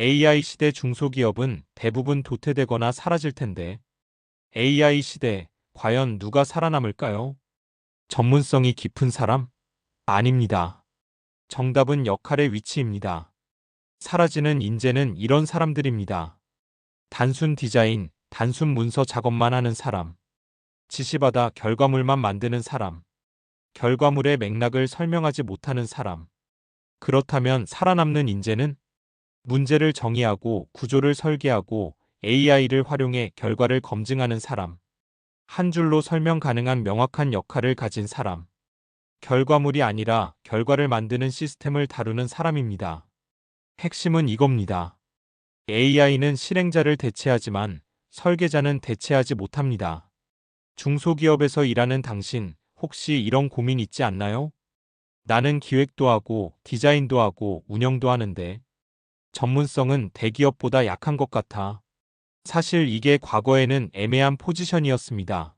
AI 시대 중소기업은 대부분 도태되거나 사라질 텐데 AI 시대 과연 누가 살아남을까요? 전문성이 깊은 사람? 아닙니다. 정답은 역할의 위치입니다. 사라지는 인재는 이런 사람들입니다. 단순 디자인, 단순 문서 작업만 하는 사람. 지시받아 결과물만 만드는 사람. 결과물의 맥락을 설명하지 못하는 사람. 그렇다면 살아남는 인재는 문제를 정의하고 구조를 설계하고 AI를 활용해 결과를 검증하는 사람. 한 줄로 설명 가능한 명확한 역할을 가진 사람. 결과물이 아니라 결과를 만드는 시스템을 다루는 사람입니다. 핵심은 이겁니다. AI는 실행자를 대체하지만 설계자는 대체하지 못합니다. 중소기업에서 일하는 당신 혹시 이런 고민 있지 않나요? 나는 기획도 하고 디자인도 하고 운영도 하는데 전문성은 대기업보다 약한 것 같아. 사실 이게 과거에는 애매한 포지션이었습니다.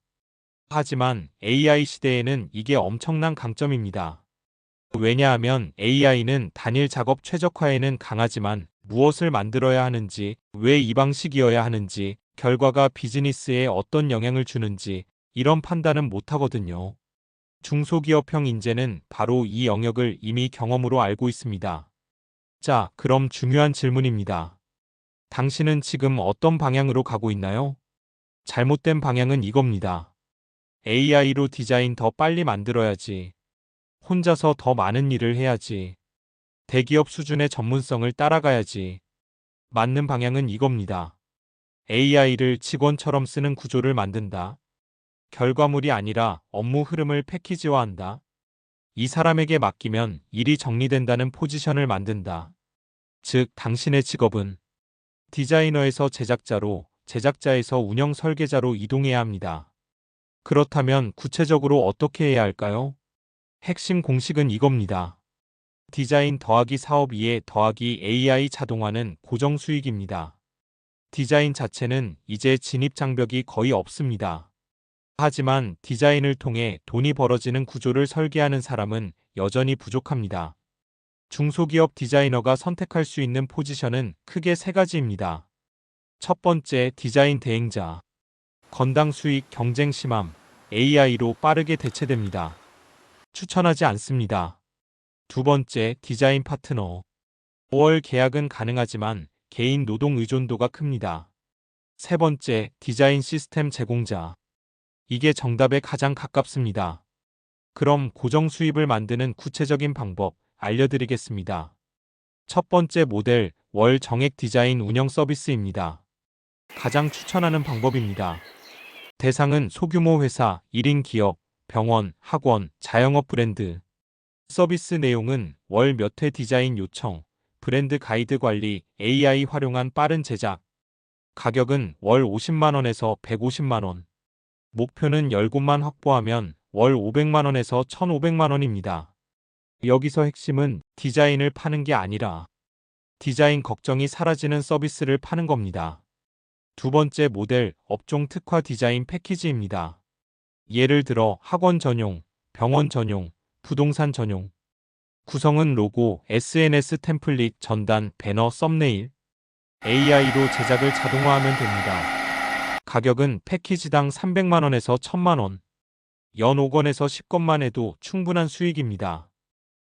하지만 AI 시대에는 이게 엄청난 강점입니다. 왜냐하면 AI는 단일 작업 최적화에는 강하지만 무엇을 만들어야 하는지, 왜 이 방식이어야 하는지, 결과가 비즈니스에 어떤 영향을 주는지 이런 판단은 못하거든요. 중소기업형 인재는 바로 이 영역을 이미 경험으로 알고 있습니다. 자, 그럼 중요한 질문입니다. 당신은 지금 어떤 방향으로 가고 있나요? 잘못된 방향은 이겁니다. AI로 디자인 더 빨리 만들어야지. 혼자서 더 많은 일을 해야지. 대기업 수준의 전문성을 따라가야지. 맞는 방향은 이겁니다. AI를 직원처럼 쓰는 구조를 만든다. 결과물이 아니라 업무 흐름을 패키지화한다. 이 사람에게 맡기면 일이 정리된다는 포지션을 만든다. 즉, 당신의 직업은 디자이너에서 제작자로, 제작자에서 운영 설계자로 이동해야 합니다. 그렇다면 구체적으로 어떻게 해야 할까요? 핵심 공식은 이겁니다. 디자인 더하기 사업 2에 더하기 AI 자동화는 고정 수익입니다. 디자인 자체는 이제 진입 장벽이 거의 없습니다. 하지만 디자인을 통해 돈이 벌어지는 구조를 설계하는 사람은 여전히 부족합니다. 중소기업 디자이너가 선택할 수 있는 포지션은 크게 세 가지입니다. 첫 번째, 디자인 대행자. 건당 수익 경쟁 심함, AI로 빠르게 대체됩니다. 추천하지 않습니다. 두 번째, 디자인 파트너. 5월 계약은 가능하지만 개인 노동 의존도가 큽니다. 세 번째, 디자인 시스템 제공자. 이게 정답에 가장 가깝습니다. 그럼 고정 수입을 만드는 구체적인 방법 알려드리겠습니다. 첫 번째 모델, 월 정액 디자인 운영 서비스입니다. 가장 추천하는 방법입니다. 대상은 소규모 회사, 1인 기업, 병원, 학원, 자영업 브랜드. 서비스 내용은 월 몇 회 디자인 요청, 브랜드 가이드 관리, AI 활용한 빠른 제작. 가격은 월 50만원에서 150만원. 목표는 10곳만 확보하면 월 500만원에서 1,500만원입니다. 여기서 핵심은 디자인을 파는 게 아니라 디자인 걱정이 사라지는 서비스를 파는 겁니다. 두 번째 모델 업종 특화 디자인 패키지입니다. 예를 들어 학원 전용, 병원 전용, 부동산 전용. 구성은 로고, SNS 템플릿, 전단, 배너, 썸네일. AI로 제작을 자동화하면 됩니다. 가격은 패키지당 300만원에서 1000만원. 연 5건에서 10건만 해도 충분한 수익입니다.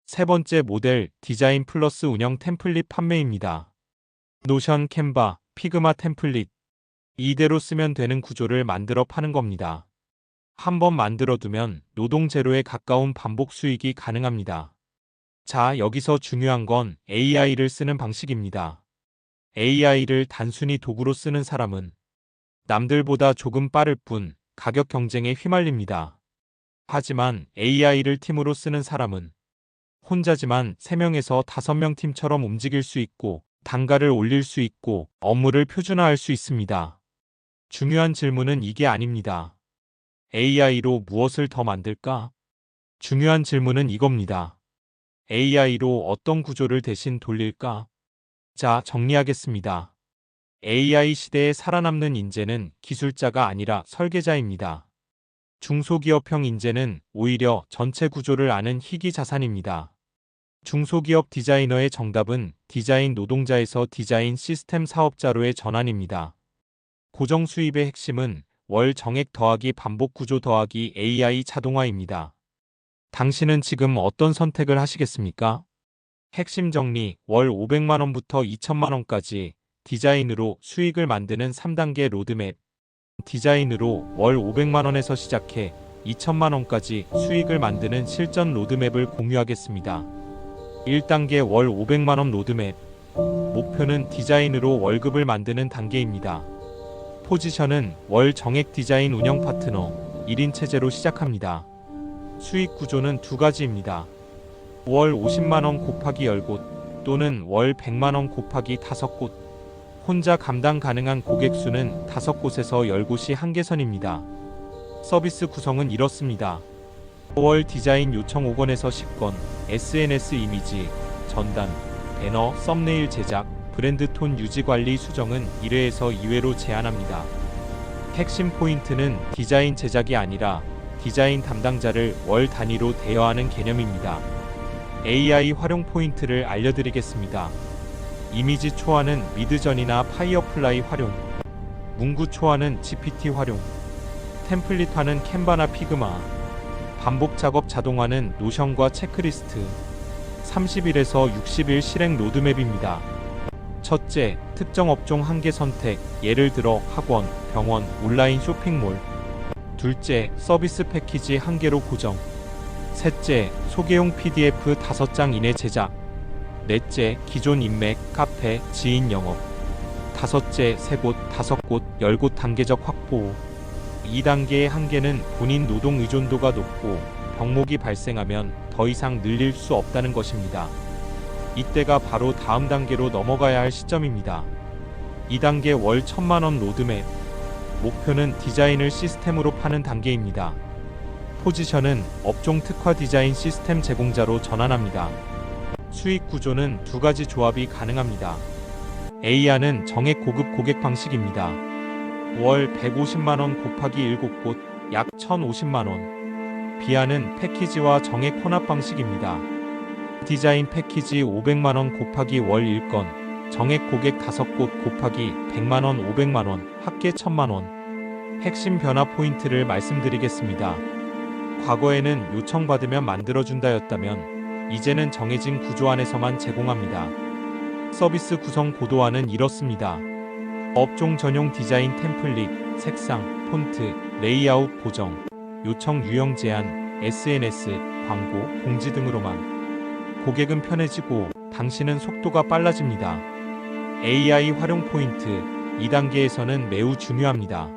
세 번째 모델 디자인 플러스 운영 템플릿 판매입니다. 노션, 캔바, 피그마 템플릿. 이대로 쓰면 되는 구조를 만들어 파는 겁니다. 한번 만들어 두면 노동 제로에 가까운 반복 수익이 가능합니다. 자, 여기서 중요한 건 AI를 쓰는 방식입니다. AI를 단순히 도구로 쓰는 사람은 남들보다 조금 빠를 뿐 가격 경쟁에 휘말립니다. 하지만 AI를 팀으로 쓰는 사람은 혼자지만 3명에서 5명 팀처럼 움직일 수 있고 단가를 올릴 수 있고 업무를 표준화할 수 있습니다. 중요한 질문은 이게 아닙니다. AI로 무엇을 더 만들까? 중요한 질문은 이겁니다. AI로 어떤 구조를 대신 돌릴까? 자, 정리하겠습니다. AI 시대에 살아남는 인재는 기술자가 아니라 설계자입니다. 중소기업형 인재는 오히려 전체 구조를 아는 희귀 자산입니다. 중소기업 디자이너의 정답은 디자인 노동자에서 디자인 시스템 사업자로의 전환입니다. 고정 수입의 핵심은 월 정액 더하기 반복 구조 더하기 AI 자동화입니다. 당신은 지금 어떤 선택을 하시겠습니까? 핵심 정리 월 500만원부터 2천만원까지 디자인으로 수익을 만드는 3단계 로드맵 디자인으로 월 500만원에서 시작해 2천만원까지 수익을 만드는 실전 로드맵을 공유하겠습니다. 1단계 월 500만원 로드맵 목표는 디자인으로 월급을 만드는 단계입니다. 포지션은 월 정액 디자인 운영 파트너 1인 체제로 시작합니다. 수익 구조는 두 가지입니다. 월 50만원 곱하기 10곳 또는 월 100만원 곱하기 5곳 혼자 감당 가능한 고객 수는 5곳에서 10곳이 한계선입니다. 서비스 구성은 이렇습니다. 월 디자인 요청 5건에서 10건, SNS 이미지, 전단, 배너, 썸네일 제작, 브랜드 톤 유지 관리 수정은 1회에서 2회로 제한합니다. 핵심 포인트는 디자인 제작이 아니라 디자인 담당자를 월 단위로 대여하는 개념입니다. AI 활용 포인트를 알려드리겠습니다. 이미지 초안은 미드전이나 파이어플라이 활용, 문구 초안은 GPT 활용, 템플릿화는 캔바나 피그마, 반복 작업 자동화는 노션과 체크리스트, 30일에서 60일 실행 로드맵입니다. 첫째, 특정 업종 한계 선택, 예를 들어 학원, 병원, 온라인 쇼핑몰. 둘째, 서비스 패키지 한 개로 고정. 셋째, 소개용 PDF 5장 이내 제작. 넷째, 기존 인맥, 카페, 지인 영업. 다섯째, 세 곳, 다섯 곳, 열 곳 단계적 확보. 2단계의 한계는 본인 노동 의존도가 높고 병목이 발생하면 더 이상 늘릴 수 없다는 것입니다. 이때가 바로 다음 단계로 넘어가야 할 시점입니다. 2단계 월 1000만원 로드맵. 목표는 디자인을 시스템으로 파는 단계입니다. 포지션은 업종 특화 디자인 시스템 제공자로 전환합니다. 수익 구조는 두 가지 조합이 가능합니다. A안은 정액 고급 고객 방식입니다. 월 150만원 곱하기 7곳 약 1050만원. B안은 패키지와 정액 혼합 방식입니다. 디자인 패키지 500만원 곱하기 월 1건, 정액 고객 5곳 곱하기 100만원 500만원, 합계 1000만원. 핵심 변화 포인트를 말씀드리겠습니다. 과거에는 요청받으면 만들어준다였다면, 이제는 정해진 구조 안에서만 제공합니다. 서비스 구성 고도화는 이렇습니다. 업종 전용 디자인 템플릿, 색상, 폰트, 레이아웃 보정, 요청 유형 제한, SNS, 광고, 공지 등으로만 고객은 편해지고 당신은 속도가 빨라집니다. AI 활용 포인트 2단계에서는 매우 중요합니다.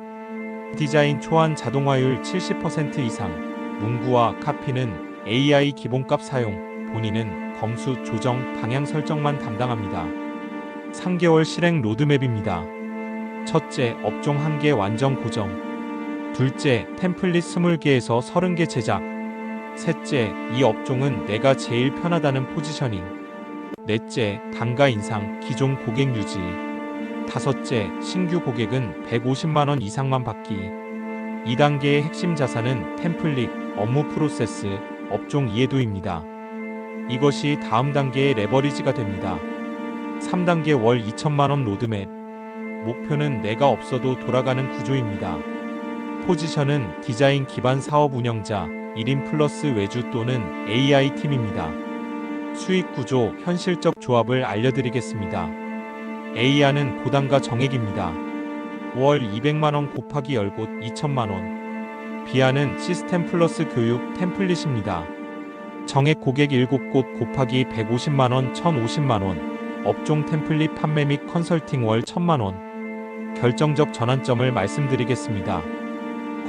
디자인 초안 자동화율 70% 이상, 문구와 카피는 AI 기본값 사용, 본인은 검수, 조정, 방향 설정만 담당합니다. 3개월 실행 로드맵입니다. 첫째, 업종 1개 완전 고정. 둘째, 템플릿 20개에서 30개 제작. 셋째, 이 업종은 내가 제일 편하다는 포지셔닝. 넷째, 단가 인상, 기존 고객 유지. 다섯째, 신규 고객은 150만원 이상만 받기. 2단계의 핵심 자산은 템플릿, 업무 프로세스, 업종 이해도입니다. 이것이 다음 단계의 레버리지가 됩니다. 3단계 월 2천만원 로드맵. 목표는 내가 없어도 돌아가는 구조입니다. 포지션은 디자인 기반 사업 운영자, 1인 플러스 외주 또는 AI 팀입니다. 수익 구조, 현실적 조합을 알려드리겠습니다. A안은 고단가 정액입니다. 월 200만원 곱하기 10곳 2천만원. B안은 시스템 플러스 교육 템플릿입니다. 정액 고객 7곳 곱하기 150만원 1050만원. 업종 템플릿 판매 및 컨설팅 월 1000만원. 결정적 전환점을 말씀드리겠습니다.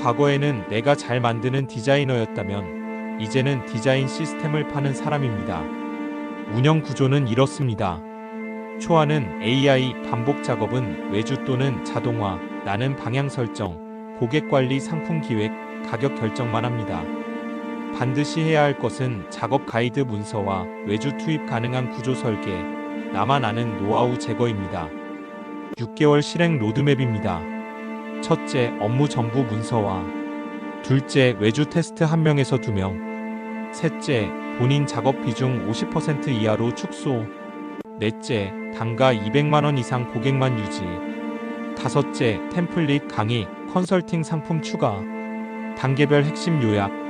과거에는 내가 잘 만드는 디자이너였다면 이제는 디자인 시스템을 파는 사람입니다. 운영 구조는 이렇습니다. 초안은 AI, 반복 작업은 외주 또는 자동화, 나는 방향 설정, 고객 관리 상품 기획, 가격 결정만 합니다. 반드시 해야 할 것은 작업 가이드 문서와 외주 투입 가능한 구조 설계, 나만 아는 노하우 제거입니다. 6개월 실행 로드맵입니다. 첫째, 업무 전부 문서화. 둘째, 외주 테스트 1명에서 2명. 셋째, 본인 작업 비중 50% 이하로 축소. 넷째, 단가 200만원 이상 고객만 유지. 다섯째, 템플릿 강의, 컨설팅 상품 추가. 단계별 핵심 요약.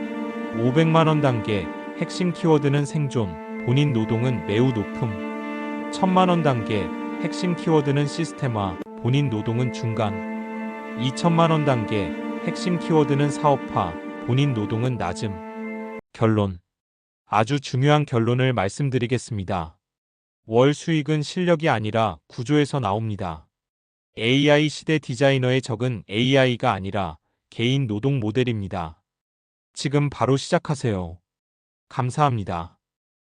500만원 단계, 핵심 키워드는 생존, 본인 노동은 매우 높음. 1000만원 단계, 핵심 키워드는 시스템화, 본인 노동은 중간. 2천만원 단계, 핵심 키워드는 사업화, 본인 노동은 낮음. 결론. 아주 중요한 결론을 말씀드리겠습니다. 월 수익은 실력이 아니라 구조에서 나옵니다. AI 시대 디자이너의 적은 AI가 아니라 개인 노동 모델입니다. 지금 바로 시작하세요. 감사합니다.